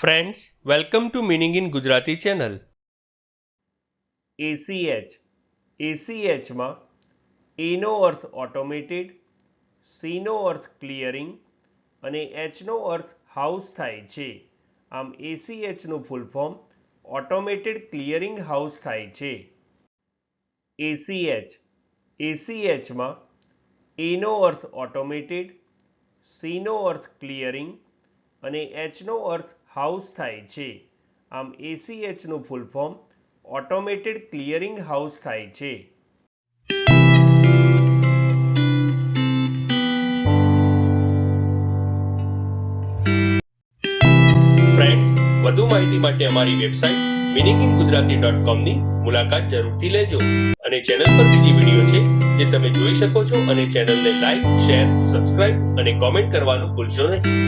Friends welcome to meaning in Gujarati channel ACH એસીએચમાં એનો અર્થ automated સીનો અર્થ ક્લિયરિંગ અને એચનો અર્થ હાઉસ થાય છે. આમ એસીએચનું full form automated clearing house થાય છે. એસીએચ એસીએચમાં એનો અર્થ ઓટોમેટેડ સીનો અર્થ ક્લિયરિંગ અને એચનો અર્થ હાઉસ થાય છે. આમ એસીએચનું full form automated clearing house થાય છે. ફ્રેન્ડ્સ વધુ માહિતી માટે અમારી website meaning in Gujarati dot કોમની મુલાકાત જરૂરથી લેજો. અને ચેનલ પર બીજી વીડિયો છે જે તમે જોઈ શકો છો અને ચેનલને લાઈક શેર સબસ્ક્રાઇબ અને કોમેન્ટ કરવાનું ભૂલશો નહીં.